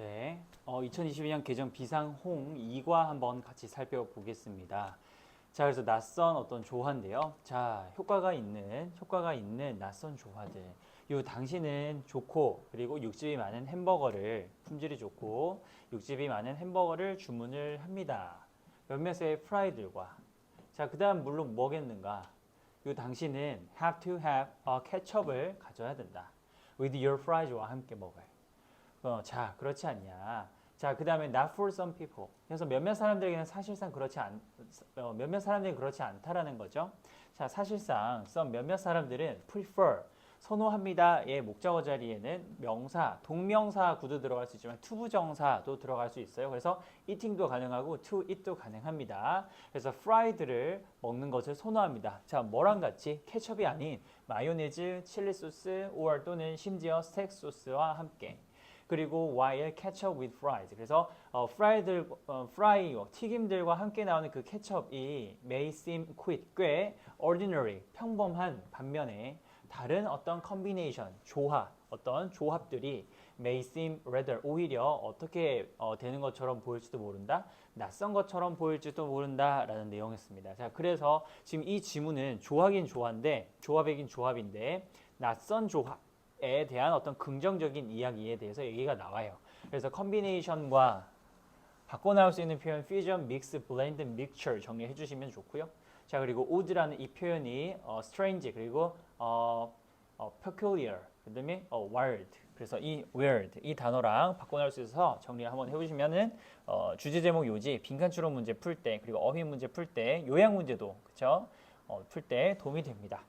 네, 어, 2022년 개정 비상홍 2과 한번 같이 살펴보겠습니다. 자, 그래서 낯선 어떤 조화인데요. 자, 효과가 있는 효과가 있는 낯선 조화들. 요 당신은 좋고 그리고 육즙이 많은 햄버거를 품질이 좋고 육즙이 많은 햄버거를 주문을 합니다. 몇몇의 프라이들과 자, 그 다음 물론 뭐겠는가? 요 당신은 have to have a ketchup을 가져야 된다. with your fries와 함께 먹을. 어, 자, 그렇지 않냐. 자, 그 다음에 not for some people. 그래서 몇몇 사람들에게는 사실상 그렇지 않, 어, 몇몇 사람들이 그렇지 않다라는 거죠. 자, 사실상 some 몇몇 사람들은 prefer, 선호합니다의 목적어 자리에는 명사, 동명사 구도 들어갈 수 있지만 투부정사도 들어갈 수 있어요. 그래서 eating도 가능하고 to eat도 가능합니다. 그래서 fried를 먹는 것을 선호합니다. 자, 뭐랑 같이 케첩이 아닌 마요네즈, 칠리 소스, or 또는 심지어 스테이크 소스와 함께. 그리고 while ketchup with fries. 그래서 어, 프라이들, 어, 프라이, 튀김들과 함께 나오는 그 케첩이 may seem quite 꽤 ordinary, 평범한 반면에 다른 어떤 combination, 조합, 어떤 조합들이 may seem rather 오히려 어떻게 어, 되는 것처럼 보일지도 모른다, 낯선 것처럼 보일지도 모른다라는 내용이었습니다. 자, 그래서 지금 이 지문은 조합인 조합인데, 조합이긴 조합인데 낯선 조합. 에 대한 어떤 긍정적인 이야기에 대해서 얘기가 나와요. 그래서 컨비네이션과 바꿔 나올 수 있는 표현 fusion, mix, blend, mixture 정리해 주시면 좋고요. 자 그리고 odd라는 이 표현이 어, strange 그리고 어, 어, peculiar 그다음에 어, wild 그래서 이 weird 이 단어랑 바꿔 나올 수 있어서 정리를 한번 해보시면은 어, 주제 제목 요지 빈칸 추론 문제 풀 때 그리고 어휘 문제 풀 때 요약 문제도 그쵸 어, 풀 때 도움이 됩니다.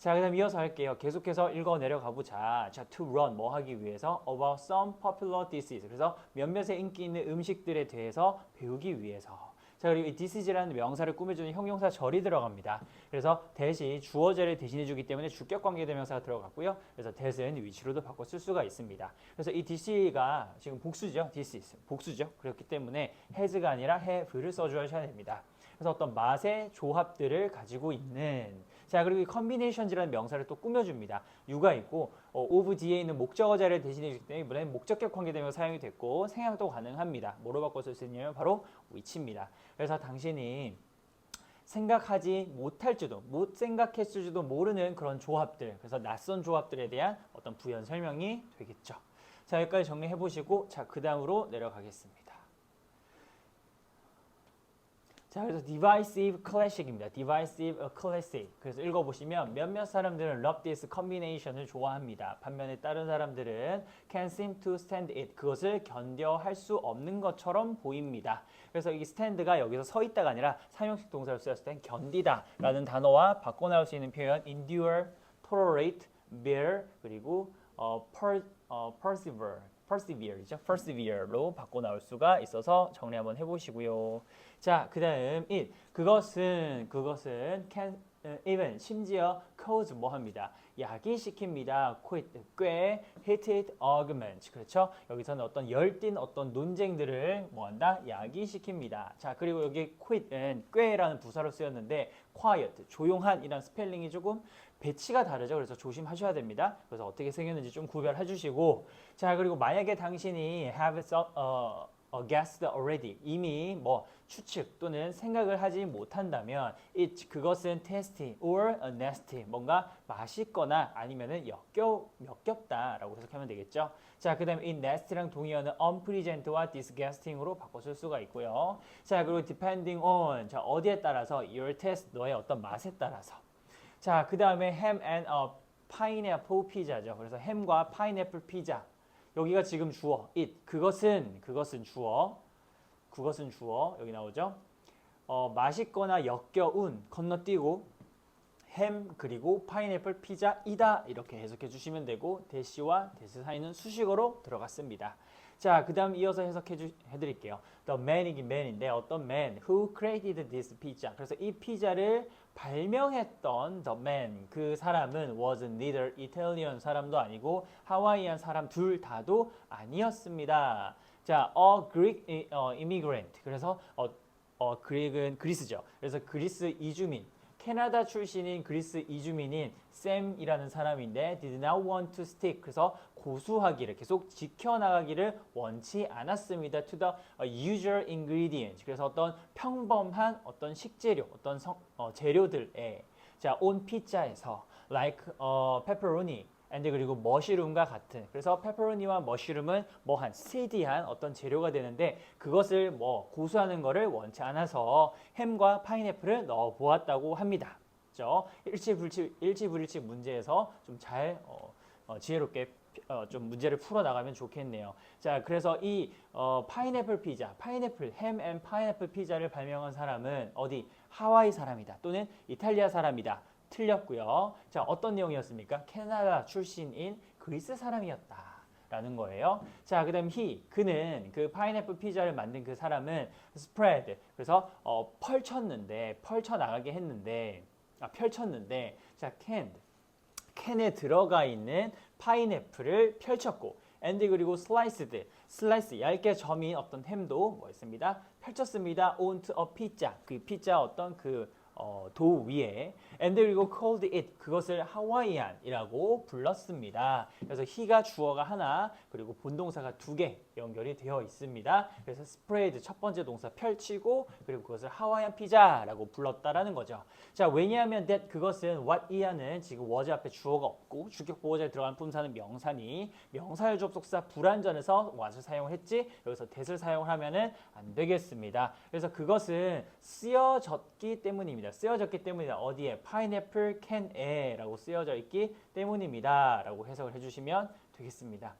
자, 그 다음 이어서 할게요. 계속해서 읽어 내려가 보자. 자, to run 뭐 하기 위해서 about some popular dishes. 그래서 몇몇의 인기 있는 음식들에 대해서 배우기 위해서. 자, 그리고 이 dises라는 명사를 꾸며주는 형용사 절이 들어갑니다. 그래서 대시 주어절을 대신해 주기 때문에 주격 관계 대명사가 들어갔고요. 그래서 that은 위치로도 바꿔 쓸 수가 있습니다. 그래서 이 this가 지금 복수죠. this 복수죠. 그렇기 때문에 has가 아니라 have를 써주셔야 됩니다. 그래서 어떤 맛의 조합들을 가지고 있는 자 그리고 이 combinations라는 명사를 또 꾸며줍니다. 유가 있고 어, of 뒤에 있는 목적어 자리를 대신해 주기 때문에 이번엔 목적격 관계되면 사용이 됐고 생략도 가능합니다. 뭐로 바꿔 쓸 수 있냐면 바로 위치입니다. 그래서 당신이 생각하지 못할지도 못 생각했을지도 모르는 그런 조합들 그래서 낯선 조합들에 대한 어떤 부연 설명이 되겠죠. 자 여기까지 정리해 보시고 자 그 다음으로 내려가겠습니다. 자, 그래서 divisive classic입니다. divisive classic. 그래서 읽어보시면 몇몇 사람들은 love this combination을 좋아합니다. 반면에 다른 사람들은 can seem to stand it. 그것을 견뎌 할 수 없는 것처럼 보입니다. 그래서 이 stand가 여기서 서 있다가 아니라 사용식 동사를 쓰였을 땐 견디다 라는 단어와 바꿔 나올 수 있는 표현 endure, tolerate, bear, 그리고 어, per, 어, persevere. Persevere이죠. persevere로 바꿔 나올 수가 있어서 정리 한번 해보시고요. 자, 그 다음 it. 그것은, 그것은 can, 어, even, 심지어 cause 뭐 합니다. 야기시킵니다. quit, 꽤, heated argument. 그렇죠? 여기서는 어떤 열띤 어떤 논쟁들을 뭐 한다? 야기시킵니다. 자, 그리고 여기 quit은 꽤라는 부사로 쓰였는데 quiet, 조용한 이란 스펠링이 조금 배치가 다르죠. 그래서 조심하셔야 됩니다. 그래서 어떻게 생겼는지 좀 구별해 주시고 자, 그리고 만약에 당신이 have some, 어, 어, guessed already 이미 뭐 추측 또는 생각을 하지 못한다면 it 그것은 tasty or nasty 뭔가 맛있거나 아니면은 역겨 역겹다라고 해석하면 되겠죠. 자, 그다음에 이 nasty랑 동의어는 unpleasant와 disgusting으로 바꿔 쓸 수가 있고요. 자, 그리고 depending on 자 어디에 따라서 your taste 너의 어떤 맛에 따라서 자, 그 다음에 ham and a pineapple 피자죠. 그래서 햄과 파인애플 피자 여기가 지금 주어 it 그것은 그것은 주어 그것은 주어 여기 나오죠. 어, 맛있거나 역겨운 건너뛰고 햄 그리고 파인애플 피자이다 이렇게 해석해 주시면 되고 대시와 대시 사이는 수식어로 들어갔습니다. 자, 그 다음 이어서 해석해 주 해드릴게요. The man이긴 man인데 어떤 man who created this pizza. 그래서 이 피자를 발명했던 the man 그 사람은 was neither Italian 사람도 아니고 하와이안 사람 둘 다도 아니었습니다. 자, a Greek 어, immigrant. 그래서 어, 어 그리스죠. 그래서 그리스 이주민 캐나다 출신인 그리스 이주민인 샘이라는 사람인데 did not want to stick 그래서 고수하기를 계속 지켜나가기를 원치 않았습니다. to the usual ingredients 그래서 어떤 평범한 어떤 식재료 어떤 성, 어, 재료들에 자, 온 피자에서 like 어, pepperoni and 그리고 머쉬룸과 같은 그래서 페퍼로니와 머쉬룸은 뭐한 스테디한 어떤 재료가 되는데 그것을 뭐 고수하는 거를 원치 않아서 햄과 파인애플을 넣어 보았다고 합니다. 그죠? 일치불치 일치불일치 문제에서 좀잘 어, 어, 지혜롭게 어, 좀 문제를 풀어 나가면 좋겠네요. 자, 그래서 이 어, 파인애플 피자, 파인애플 햄 앤 파인애플 피자를 발명한 사람은 어디 하와이 사람이다 또는 이탈리아 사람이다. 틀렸고요. 자, 어떤 내용이었습니까? 캐나다 출신인 그리스 사람이었다. 라는 거예요. 자, 그 다음 he 그는 그 파인애플 피자를 만든 그 사람은 spread 그래서 어, 펼쳤는데 펼쳐 나가게 했는데 아, 펼쳤는데 자, can 캔에 들어가 있는 파인애플을 펼쳤고 and 그리고 sliced 슬라이스 얇게 점인 어떤 햄도 뭐였습니다? 펼쳤습니다. onto a pizza 그 피자 어떤 그 어, 도 위에. And 그리고 called it. 그것을 하와이안이라고 불렀습니다. 그래서 he가 주어가 하나 그리고 본동사가 두 개 연결이 되어 있습니다. 그래서 spread 첫 번째 동사 펼치고 그리고 그것을 하와이안 피자라고 불렀다라는 거죠. 자 왜냐하면 that 그것은 what 이하는 지금 was 앞에 주어가 없고 주격 보호자에 들어간 품사는 명사니 명사절 접속사 불완전해서 what을 사용했지 여기서 that을 사용을 하면은 안 되겠습니다. 그래서 그것은 쓰여졌기 때문입니다. 쓰여졌기 때문이다. 어디에 파인애플 캔에라고 쓰여져 있기 때문입니다 라고 해석을 해주시면 되겠습니다.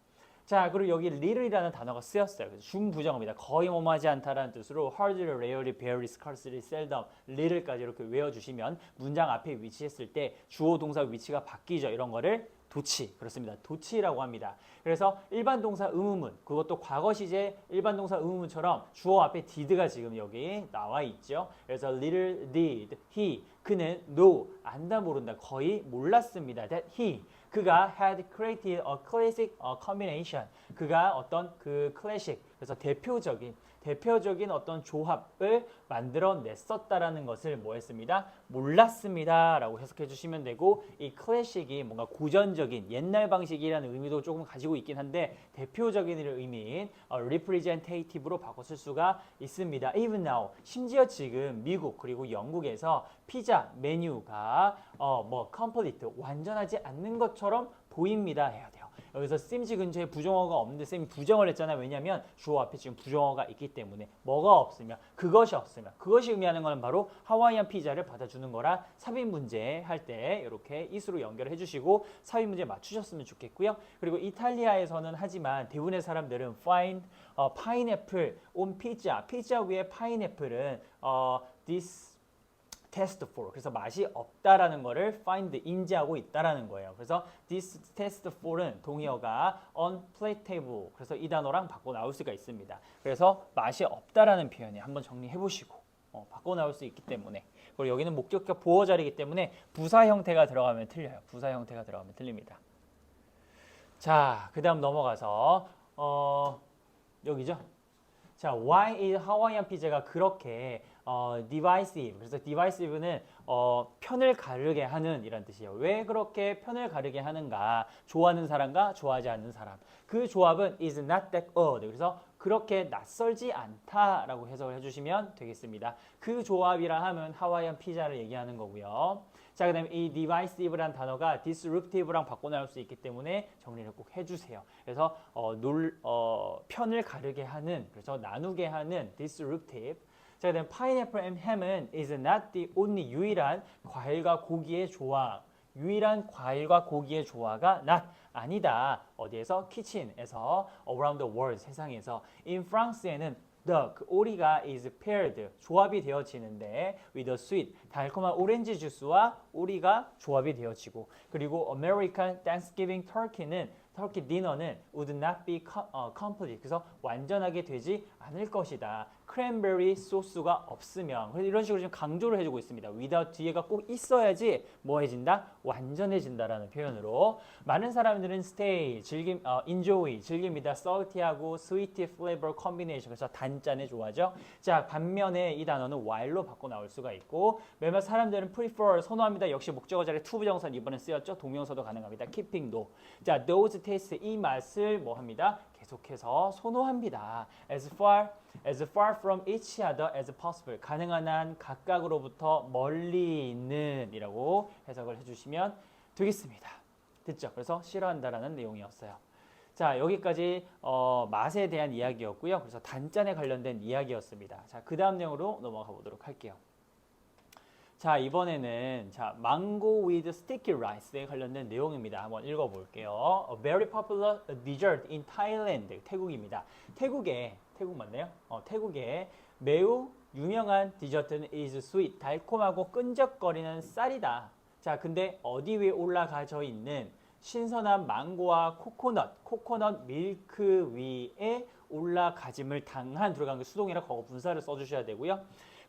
자 그리고 여기 little이라는 단어가 쓰였어요. 그래서 중부정어입니다. 거의 뭐뭐하지 않다라는 뜻으로 hardly, rarely, barely, scarcely, seldom, little까지 이렇게 외워주시면 문장 앞에 위치했을 때 주어 동사 위치가 바뀌죠. 이런 거를 도치 그렇습니다. 도치라고 합니다. 그래서 일반 동사 의문문 그것도 과거 시제 일반 동사 의문문처럼 주어 앞에 did가 지금 여기 나와 있죠. 그래서 little did he 그는 no 안다 모른다 거의 몰랐습니다. that he 그가 had created a classic uh, combination. 그가 어떤 그 클래식 그래서 대표적인 대표적인 어떤 조합을 만들어냈었다라는 것을 뭐 했습니다? 몰랐습니다 라고 해석해 주시면 되고 이 클래식이 뭔가 고전적인 옛날 방식이라는 의미도 조금 가지고 있긴 한데 대표적인 의미인 어, representative로 바꿔 쓸 수가 있습니다. Even now 심지어 지금 미국 그리고 영국에서 피자 메뉴가 어, 뭐 complete 완전하지 않는 것처럼 보입니다 해야 돼요. 여기서 seems 근처에 부정어가 없는데 쌤이 부정을 했잖아요. 왜냐하면 주어 앞에 지금 부정어가 있기 때문에 뭐가 없으면 그것이 없으면 그것이 의미하는 것은 바로 하와이안 피자를 받아주는 거라 삽입 문제 할 때 이렇게 이수로 연결해 주시고 삽입 문제 맞추셨으면 좋겠고요. 그리고 이탈리아에서는 하지만 대부분의 사람들은 find 어, 파인애플 온 피자 피자 위에 파인애플은 어, this test for 그래서 맛이 없다라는 거를 find 인지하고 있다라는 거예요. 그래서 this test for은 동의어가 unplateable 그래서 이 단어랑 바꿔 나올 수가 있습니다. 그래서 맛이 없다라는 표현이 한번 정리해 보시고 어, 바꿔 나올 수 있기 때문에 그리고 여기는 목격격 보호 자리이기 때문에 부사 형태가 들어가면 틀려요. 부사 형태가 들어가면 틀립니다. 자, 그다음 넘어가서 어, 여기죠. 자, why is 하와이안 피자가 그렇게 어, divisive. 그래서 divisive는 어, 편을 가르게 하는 이란 뜻이에요. 왜 그렇게 편을 가르게 하는가? 좋아하는 사람과 좋아하지 않는 사람. 그 조합은 is not that odd. 그래서 그렇게 낯설지 않다라고 해석을 해주시면 되겠습니다. 그 조합이라 하면 하와이안 피자를 얘기하는 거고요. 자, 그 다음에 이 divisive란 단어가 disruptive랑 바꿔 나올 수 있기 때문에 정리를 꼭 해주세요. 그래서 어, 놀, 어, 편을 가르게 하는, 그래서 나누게 하는 disruptive. 자, 그다음 파인애플 앤 햄은 is not the only 유일한 과일과 고기의 조화. 유일한 과일과 고기의 조화가 not 아니다. 어디에서? 키친에서 around the world 세상에서. in France에는 the 그 오리가 is paired 조합이 되어지는데 with a sweet 달콤한 오렌지 주스와 오리가 조합이 되어지고 그리고 American Thanksgiving turkey는 터키 디너는 would not be 어, complete 그래서 완전하게 되지 않을 것이다. 크랜베리 소스가 없으면 그래서 이런 식으로 좀 강조를 해주고 있습니다. without 뒤에가 꼭 있어야지 뭐해진다? 완전해진다라는 표현으로 많은 사람들은 stay, 즐김, 어, enjoy, 즐깁니다. salty하고 sweet flavor combination 그래서 단짠에 좋아하죠. 자 반면에 이 단어는 while로 바꿔 나올 수가 있고 몇몇 사람들은 prefer 선호합니다. 역시 목적어 자리에 to 부정사는 이번에 쓰였죠. 동명사도 가능합니다. keeping도 자 those taste 이 맛을 뭐 합니다? 계속해서 선호합니다. As far as far from each other as possible. 가능한 한 각각으로부터 멀리 있는이라고 해석을 해주시면 되겠습니다. 됐죠? 그래서 싫어한다라는 내용이었어요. 자 여기까지 어, 맛에 대한 이야기였고요. 그래서 단짠에 관련된 이야기였습니다. 자그 다음 내용으로 넘어가 보도록 할게요. 자 이번에는 자 망고 with sticky rice에 관련된 내용입니다. 한번 읽어볼게요. A very popular dessert in Thailand. 태국입니다. 태국에 태국 맞나요? 어, 태국에 매우 유명한 디저트는 is sweet. 달콤하고 끈적거리는 쌀이다. 자 근데 어디 위에 올라가져 있는 신선한 망고와 코코넛, 코코넛 밀크 위에 올라가짐을 당한 들어간 그 수동이라 거거 분사를 써주셔야 되고요.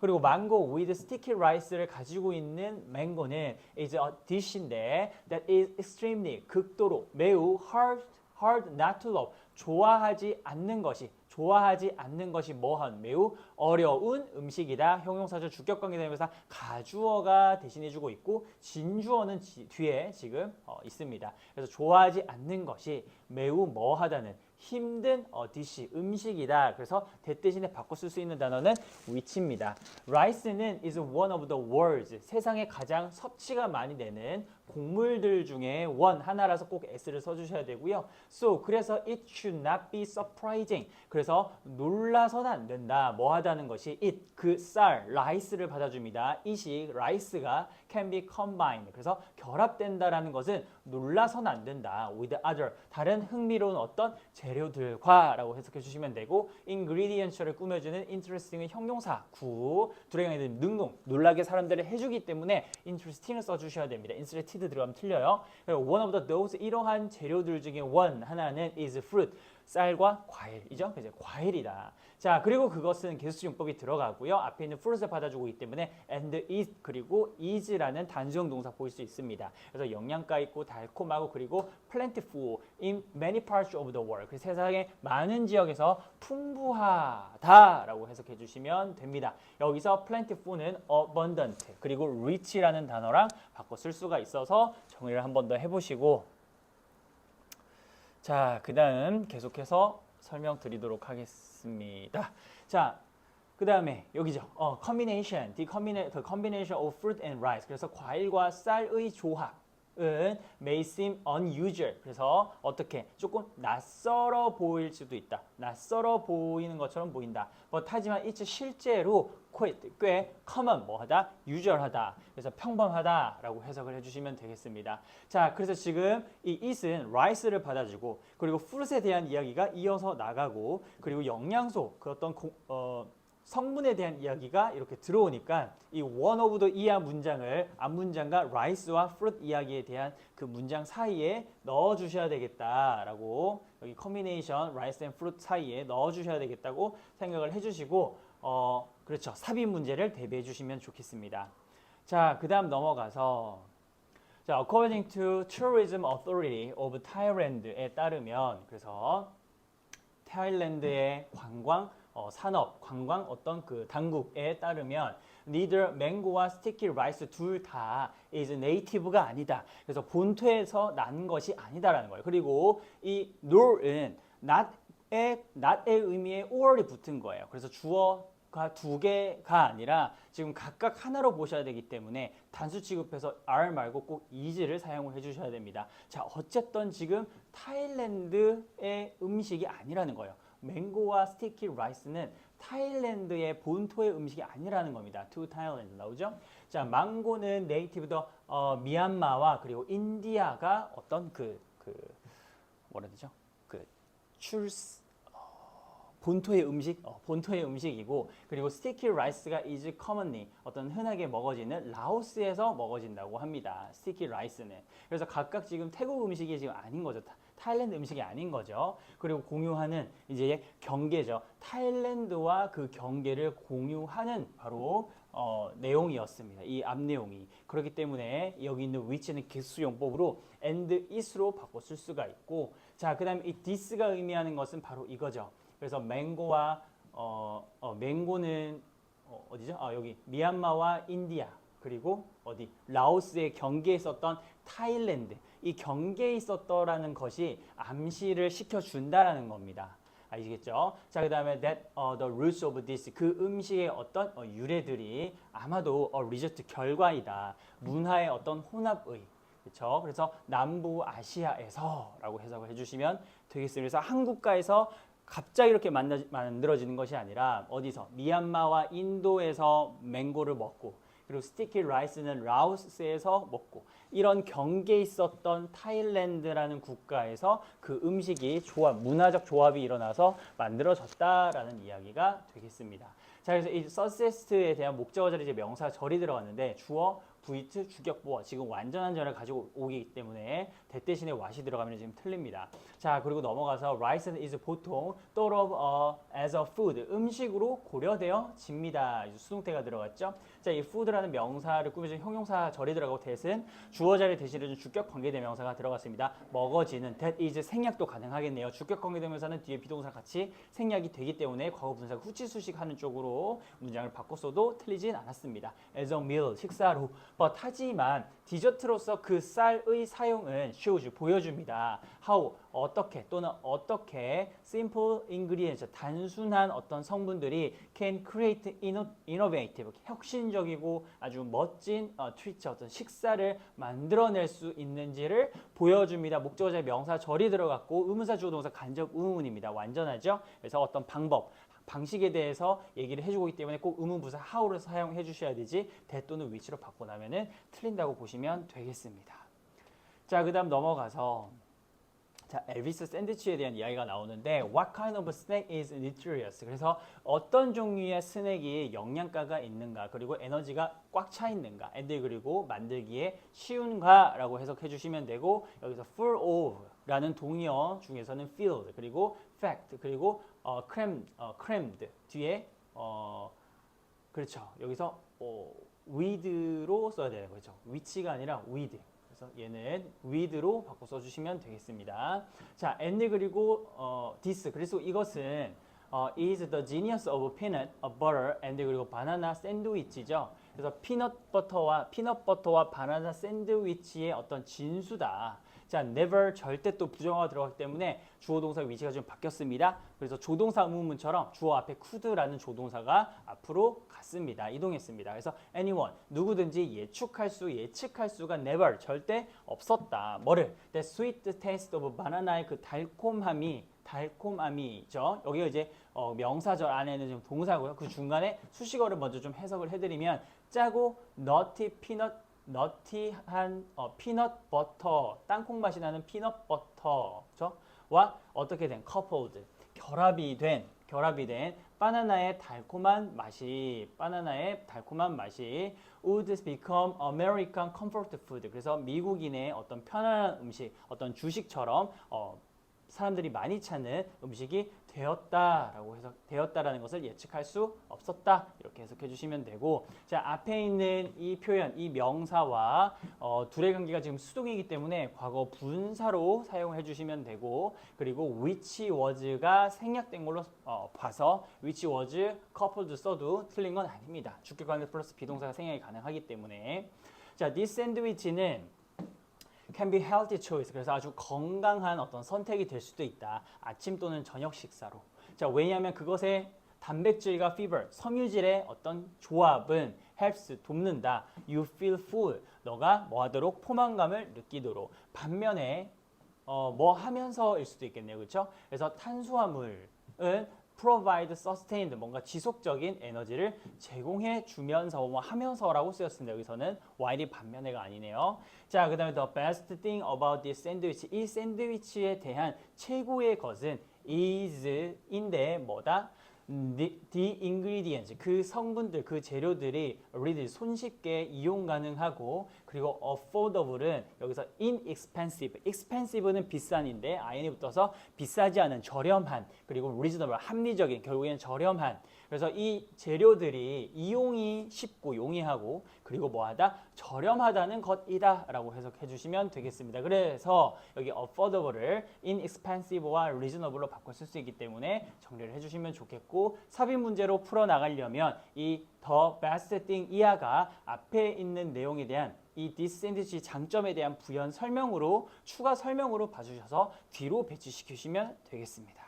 그리고 망고 with sticky rice를 가지고 있는 망고는 is a dish인데 that is extremely 극도로 매우 hard hard not to love 좋아하지 않는 것이 좋아하지 않는 것이 뭐한 매우 어려운 음식이다. 형용사절 주격 관계 대명사 가주어가 대신해주고 있고 진주어는 지- 뒤에 지금 어, 있습니다. 그래서 좋아하지 않는 것이 매우 뭐하다는 힘든 어, 디시 음식이다. 그래서 대 대신에 바꿔 쓸 수 있는 단어는 which입니다. rice는 is one of the world's 세상에 가장 섭취가 많이 되는 곡물들 중에 one 하나라서 꼭 s를 써주셔야 되고요. So 그래서 it should not be surprising. 그래서 놀라서는 안 된다. 뭐하다는 것이 it 그 쌀 rice를 받아줍니다. 이식 rice가 can be combined. 그래서 결합된다라는 것은 놀라서는 안 된다. with other 다른 흥미로운 어떤 재료들과라고 해석해 주시면 되고 ingredients를 꾸며주는 interesting은 형용사 구 경우에는 능동 놀라게 사람들을 해주기 때문에 interesting을 써주셔야 됩니다. Interested 들어가면 틀려요. one of the those 이러한 재료들 중에 one 하나는 is fruit 쌀과 과일이죠. 그래서 과일이다. 자 그리고 그것은 개수용법이 들어가고요. 앞에 있는 fruit을 받아주고 있기 때문에 and is 그리고 is라는 단수형 동사 보일 수 있습니다. 그래서 영양가 있고 달콤하고 그리고 plentiful in many parts of the world. 그 세상의 많은 지역에서 풍부하다라고 해석해 주시면 됩니다. 여기서 plentiful는 abundant 그리고 rich라는 단어랑 바꿔 쓸 수가 있어서 정리를 한 번 더 해보시고 자, 그 다음 계속해서 설명드리도록 하겠습니다. 자, 그 다음에 여기죠. 어, combination, the combina- the combination of fruit and rice. 그래서 과일과 쌀의 조합 은 may seem unusual. 그래서 어떻게 조금 낯설어 보일 수도 있다. 낯설어 보이는 것처럼 보인다. But 하지만 it's 실제로 꽤 common, 뭐하다? usual하다. 그래서 평범하다라고 해석을 해주시면 되겠습니다. 자, 그래서 지금 이 it은 rice를 받아주고 그리고 fruit에 대한 이야기가 이어서 나가고 그리고 영양소, 그 어떤 고- 어, 성분에 대한 이야기가 이렇게 들어오니까 이 one of the 이하 문장을 앞 문장과 rice와 fruit 이야기에 대한 그 문장 사이에 넣어 주셔야 되겠다라고 여기 combination rice and fruit 사이에 넣어 주셔야 되겠다고 생각을 해 주시고 어 그렇죠. 삽입 문제를 대비해 주시면 좋겠습니다. 자, 그다음 넘어가서 자, according to Tourism Authority of Thailand에 따르면 그래서 타일랜드의 관광 어, 산업, 관광 어떤 그 당국에 따르면 neither mango와 sticky rice 둘 다 is native가 아니다. 그래서 본토에서 난 것이 아니다라는 거예요. 그리고 이 nor은 not의 not의 의미에 or이 붙은 거예요. 그래서 주어 가 두 개가 아니라 지금 각각 하나로 보셔야 되기 때문에 단수 취급해서 R 말고 꼭 is를 사용을 해주셔야 됩니다. 자, 어쨌든 지금 타일랜드의 음식이 아니라는 거예요. 맹고와 스티키 라이스는 타일랜드의 본토의 음식이 아니라는 겁니다. To Thailand 나오죠? 자, 망고는 네이티브 더 어, 미얀마와 그리고 인디아가 어떤 그, 그 뭐라 되죠? 그 출, 어, 본토의 음식, 어, 본토의 음식이고 그리고 스티키 라이스가 is commonly 어떤 흔하게 먹어지는 라오스에서 먹어진다고 합니다. 스티키 라이스는 그래서 각각 지금 태국 음식이 지금 아닌 거죠. 타- 타일랜드 음식이 아닌 거죠. 그리고 공유하는 이제 경계죠. 타일랜드와 그 경계를 공유하는 바로 어, 내용이었습니다. 이 앞 내용이 그렇기 때문에 여기 있는 위치는 기수용법으로 and is로 바꿔 쓸 수가 있고 자 그 다음에 이 this가 의미하는 것은 바로 이거죠. 그래서 맹고와 어, 어 맹고는 어, 어디죠? 아 여기 미얀마와 인디아 그리고 어디 라오스의 경계에 있었던 타일랜드 이 경계에 있었더라는 것이 암시를 시켜준다라는 겁니다. 아시겠죠? 자, 그 다음에 that uh, the roots of this 그 음식의 어떤 어, 유래들이 아마도 어, result 결과이다. 문화의 어떤 혼합의 그렇죠? 그래서 남부 아시아에서라고 해석을 해주시면 되겠습니다. 그래서 한국가에서 갑자기 이렇게 만나, 만들어지는 것이 아니라 어디서 미얀마와 인도에서 맹고를 먹고 그리고 스티키 라이스는 라오스에서 먹고 이런 경계에 있었던 타일랜드라는 국가에서 그 음식이 조합, 문화적 조합이 일어나서 만들어졌다라는 이야기가 되겠습니다. 자, 그래서 이 서세스트에 대한 목적어 자리 이제 명사 절이 들어갔는데 주어, 부이트, 주격보어 지금 완전한 절을 가지고 오기 때문에 대 대신에 what이 들어가면 지금 틀립니다. 자, 그리고 넘어가서 rice is 보통 thought of uh, as a food 음식으로 고려되어 집니다. 이제 수동태가 들어갔죠. 자, 이 food라는 명사를 꾸며준 형용사 절이 들어가고 that은 주어 자리 대신해준 주격 관계 대명사가 들어갔습니다. 먹어지는 that is 생략도 가능하겠네요. 주격 관계 대명사는 뒤에 비동사 같이 생략이 되기 때문에 과거 분사가 후치 수식하는 쪽으로 문장을 바꿨어도 틀리진 않았습니다. as a meal 식사로 but 하지만 디저트로서 그 쌀의 사용은 shows 보여줍니다. how 어떻게 또는 어떻게 simple ingredients 단순한 어떤 성분들이 can create inno- innovative 혁신적이고 아주 멋진 어, treat 어떤 식사를 만들어낼 수 있는지를 보여줍니다. 목적어자의 명사 절이 들어갔고 의문사 주어 동사 간접 의문입니다. 완전하죠? 그래서 어떤 방법 방식에 대해서 얘기를 해주고 있기 때문에 꼭 의문부사 how를 사용해 주셔야 되지 대 또는 위치로 바꿔 나면은 틀린다고 보시면 되겠습니다. 자, 그 다음 넘어가서 자, 엘비스 샌드위치에 대한 이야기가 나오는데 What kind of snack is nutritious? 그래서 어떤 종류의 스낵이 영양가가 있는가 그리고 에너지가 꽉 차 있는가 and 그리고 만들기에 쉬운가 라고 해석해 주시면 되고 여기서 full of라는 동의어 중에서는 filled 그리고 fact 그리고 어, crammed, 어, crammed 뒤에 어, 그렇죠 여기서 어, with로 써야 되는 거죠 위치가 아니라 with 그래서 얘는 with로 바꿔 써주시면 되겠습니다. 자, and 그리고 어, this 그래서 이것은 어, is the genius of peanut, butter, and 그리고 바나나 샌드위치죠. 그래서 피넛 버터와 피넛 버터와 바나나 샌드위치의 어떤 진수다. 자, never 절대 또 부정어가 들어가기 때문에 주어 동사 위치가 좀 바뀌었습니다. 그래서 조동사 의문문처럼 주어 앞에 could라는 조동사가 앞으로 갔습니다. 이동했습니다. 그래서 anyone 누구든지 예측할 수 예측할 수가 never 절대 없었다. 뭐를? The sweet taste of banana의 그 달콤함이 달콤함이죠. 여기가 이제 어, 명사절 안에는 좀 동사고요. 그 중간에 수식어를 먼저 좀 해석을 해드리면 짜고 nutty peanut 너티한 어, 피넛 버터 땅콩 맛이 나는 피넛 버터죠. 와 어떻게 된 coupled 결합이 된 결합이 된 바나나의 달콤한 맛이 바나나의 달콤한 맛이 would become American comfort food. 그래서 미국인의 어떤 편안한 음식, 어떤 주식처럼 어, 사람들이 많이 찾는 음식이 되었다라고 해서 되었다라는 것을 예측할 수 없었다. 이렇게 해석해 주시면 되고 자 앞에 있는 이 표현 이 명사와 어, 둘의 관계가 지금 수동이기 때문에 과거 분사로 사용해 주시면 되고 그리고 which was가 생략된 걸로 어, 봐서 which was coupled 써도 틀린 건 아닙니다. 주격 관계 플러스 비동사가 생략이 가능하기 때문에. 자 this sandwich는 can be healthy choice. 그래서 아주 건강한 어떤 선택이 될 수도 있다. 아침 또는 저녁 식사로. 자, 왜냐하면 그것의 단백질과 fiber, 섬유질의 어떤 조합은 helps 돕는다. You feel full. 너가 뭐 하도록 포만감을 느끼도록. 반면에 어, 뭐 하면서일 수도 있겠네요. 그렇죠? 그래서 탄수화물은 provide sustained 뭔가 지속적인 에너지를 제공해 주면서 뭐 하면서라고 쓰였습니다. 여기서는 while이 반면에가 아니네요. 자, 그다음에 the best thing about this sandwich 이 샌드위치에 대한 최고의 것은 is인데 뭐다? The, the ingredients 그 성분들 그 재료들이 really 손쉽게 이용 가능하고 그리고 affordable은 여기서 inexpensive, expensive는 비싼인데 in이 붙어서 비싸지 않은 저렴한 그리고 reasonable 합리적인 결국에는 저렴한 그래서 이 재료들이 이용이 쉽고 용이하고 그리고 뭐하다 저렴하다는 것이다 라고 해석해 주시면 되겠습니다. 그래서 여기 affordable을 inexpensive와 reasonable로 바꿔 쓸 수 있기 때문에 정리를 해주시면 좋겠고 삽입 문제로 풀어 나가려면 이 the best thing 이하가 앞에 있는 내용에 대한 이 디샌드위치 장점에 대한 부연 설명으로 추가 설명으로 봐주셔서 뒤로 배치시키시면 되겠습니다.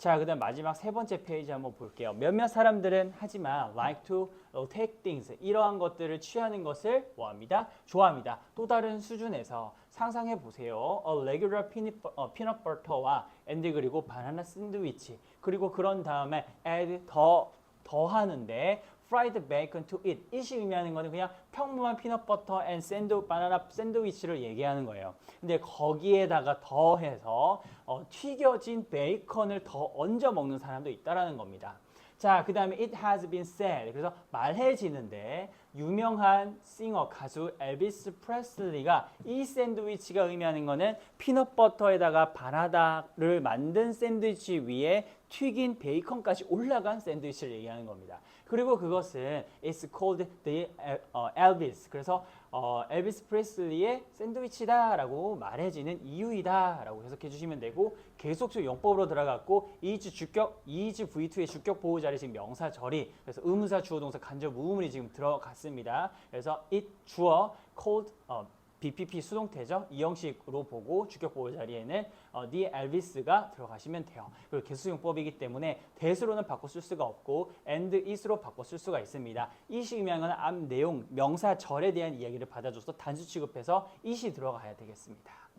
자, 그다음 마지막 세 번째 페이지 한번 볼게요. 몇몇 사람들은 하지만 like to take things 이러한 것들을 취하는 것을 뭐합니다? 좋아합니다. 또 다른 수준에서 상상해 보세요. A regular peanut, 어, peanut butter와 and 그리고 바나나 샌드위치 그리고 그런 다음에 add 더 더하는데 fried bacon to eat. 이시 의미하는 거는 그냥 평범한 피넛버터 앤 샌드 바나나 샌드위치를 얘기하는 거예요. 근데 거기에다가 더해서 어, 튀겨진 베이컨을 더 얹어 먹는 사람도 있다라는 겁니다. 자, 그 다음에 it has been said. 그래서 말해지는데 유명한 싱어 가수 엘비스 프레슬리가 이 샌드위치가 의미하는 거는 피넛버터에다가 바나나를 만든 샌드위치 위에 튀긴 베이컨까지 올라간 샌드위치를 얘기하는 겁니다. 그리고 그것은 it's called the 어, Elvis. 그래서 어, 엘비스 프레슬리의 샌드위치다라고 말해지는 이유이다라고 해석해 주시면 되고 계속적으로 용법으로 들어갔고 이즈 주격 이즈 V2의 주격 보호 자리 지금 명사 절이 그래서 의문사 주어 동사 간접 무음이 지금 들어갔습니다. 그래서 it 주어 called 어, BPP 수동태죠. 이 형식으로 보고 주격 보호 자리에는 어, the Elvis가 들어가시면 돼요. 그리고 개수용법이기 때문에 대수로는 바꿔 쓸 수가 없고 and is로 바꿔 쓸 수가 있습니다. 의미하는 앞 내용 명사 절에 대한 이야기를 받아줘서 단수 취급해서 it이 들어가야 되겠습니다.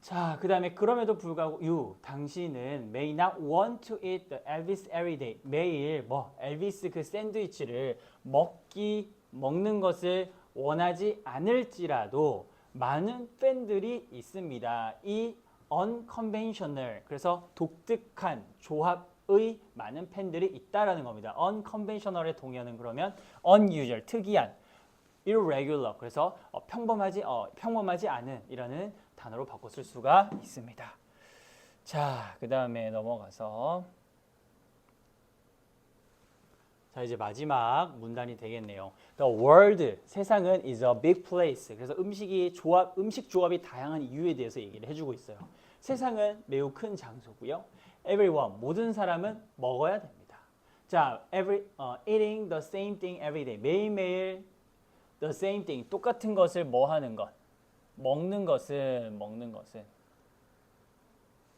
자, 그 다음에 그럼에도 불구하고 you, 당신은 may not want to eat the Elvis every day. 매일 뭐 엘비스 그 샌드위치를 먹기 먹는 것을 원하지 않을지라도 많은 팬들이 있습니다. 이 unconventional 그래서 독특한 조합의 많은 팬들이 있다라는 겁니다. unconventional의 동의어는 그러면 unusual 특이한 irregular 그래서 어, 평범하지 어, 평범하지 않은 이라는 단어로 바꿔 쓸 수가 있습니다. 자, 그 다음에 넘어가서 자, 이제 마지막 문단이 되겠네요. The world 세상은 is a big place. 그래서 음식이 조합 음식 조합이 다양한 이유에 대해서 얘기를 해 주고 있어요. 세상은 매우 큰 장소고요. Everyone 모든 사람은 먹어야 됩니다. 자, every 어, eating the same thing every day. 매일매일 the same thing 똑같은 것을 뭐 하는 것 먹는 것은 먹는 것은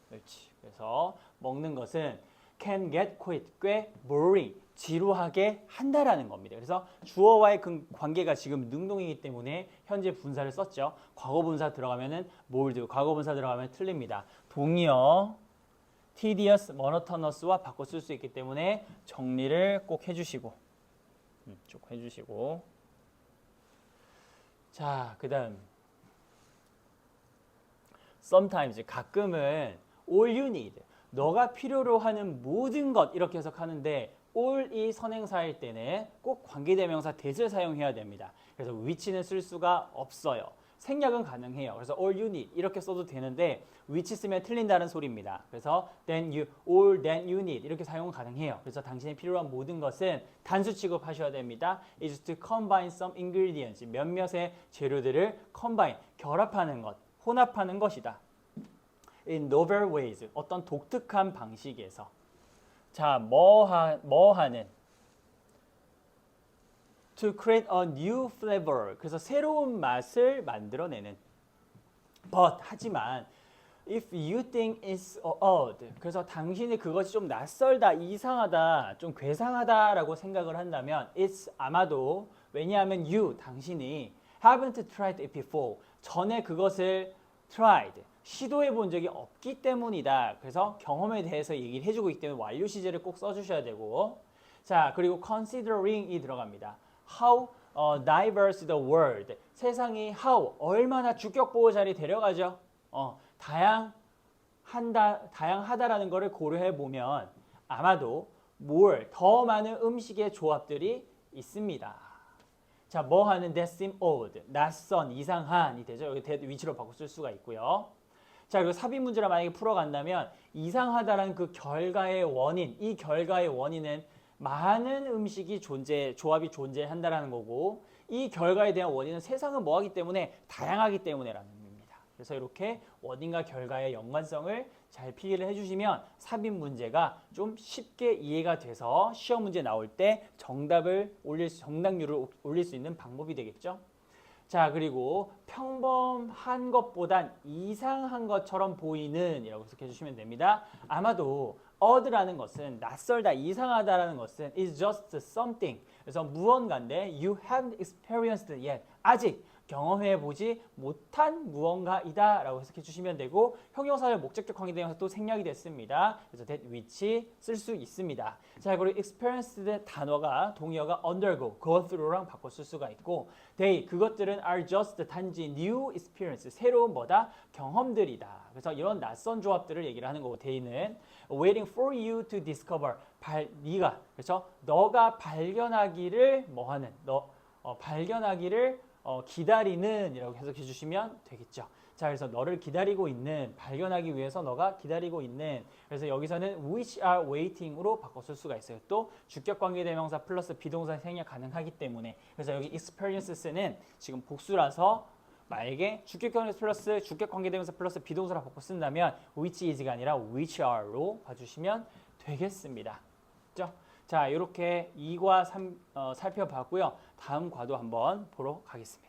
그렇지 그래서 먹는 것은 can get quite 꽤 boring 지루하게 한다라는 겁니다. 그래서 주어와의 그 관계가 지금 능동이기 때문에 현재 분사를 썼죠. 과거 분사 들어가면은 몰드 과거 분사 들어가면 틀립니다. 동의어 tedious, monotonous와 바꿔 쓸 수 있기 때문에 정리를 꼭 해주시고 음, 쭉 해주시고. 자, 그 다음. sometimes 가끔은 all you need 너가 필요로 하는 모든 것 이렇게 해석하는데 all이 선행사일 때는 꼭 관계대명사 that을 사용해야 됩니다. 그래서 which는 쓸 수가 없어요. 생략은 가능해요. 그래서 all you need 이렇게 써도 되는데 which 쓰면 틀린다는 소리입니다. 그래서 then you all that you need 이렇게 사용은 가능해요. 그래서 당신이 필요한 모든 것은 단수 취급하셔야 됩니다. is to combine some ingredients 몇몇의 재료들을 combine 결합하는 것, 혼합하는 것이다. in novel ways 어떤 독특한 방식에서 자, 뭐, 하, 뭐 하는 to create a new flavor. 그래서 새로운 맛을 만들어내는. But 하지만 if you think it's odd. 그래서 당신이 그것이 좀 낯설다, 이상하다, 좀 괴상하다라고 생각을 한다면 it's 아마도 왜냐하면 you 당신이 haven't tried it before. 전에 그것을 tried 시도해 본 적이 없기 때문이다. 그래서 경험에 대해서 얘기를 해주고 있기 때문에 완료 시제를 꼭 써주셔야 되고 자 그리고 considering이 들어갑니다. How uh, diverse the world 세상이 how 얼마나 주격 보호 자리 데려가죠. 어, 다양한다 다양하다라는 것을 고려해 보면 아마도 more 더 많은 음식의 조합들이 있습니다. 자, 뭐 하는 that seem odd. 낯선, 이상한이 되죠. 여기 위치로 바꿔 쓸 수가 있고요. 자, 그리고 삽입 문제를 만약에 풀어간다면 이상하다라는 그 결과의 원인, 이 결과의 원인은 많은 음식이 존재, 조합이 존재한다라는 거고 이 결과에 대한 원인은 세상은 뭐하기 때문에 다양하기 때문에라는 의미입니다. 그래서 이렇게 원인과 결과의 연관성을 잘 필기를 해주시면 삽입 문제가 좀 쉽게 이해가 돼서 시험 문제 나올 때 정답을 올릴 수, 정답률을 올릴 수 있는 방법이 되겠죠. 자 그리고 평범한 것보단 이상한 것처럼 보이는 이라고 해석해 주시면 됩니다. 아마도 odd라는 것은 낯설다, 이상하다라는 것은 is just something. 그래서 무언가인데 you haven't experienced yet. 아직 경험해 보지 못한 무언가이다라고 해석해 주시면 되고 형용사의 목적격 관계 대명사 또 생략이 됐습니다. 그래서 that which 쓸 수 있습니다. 자 그리고 experienced 단어가 동의어가 undergo, go through랑 바꿔 쓸 수가 있고 they 그것들은 are just 단지 new experience 새로운 뭐다 경험들이다. 그래서 이런 낯선 조합들을 얘기를 하는 거고 they는 waiting for you to discover 발 네가 그렇죠 너가 발견하기를 뭐하는 너 어, 발견하기를 어, 기다리는 이라고 해석해 주시면 되겠죠. 자, 그래서 너를 기다리고 있는, 발견하기 위해서 너가 기다리고 있는. 그래서 여기서는 which are waiting으로 바꿔 쓸 수가 있어요. 또 주격 관계 대명사 플러스 비동사 생략 가능하기 때문에. 그래서 여기 experiences는 지금 복수라서 만약에 주격 관계 플러스 주격 관계 대명사 플러스 비동사로 바꿔 쓴다면 which is가 아니라 which are로 봐주시면 되겠습니다. 그죠? 자, 이렇게 2과 3 어, 살펴봤고요. 다음 과도 한번 보러 가겠습니다.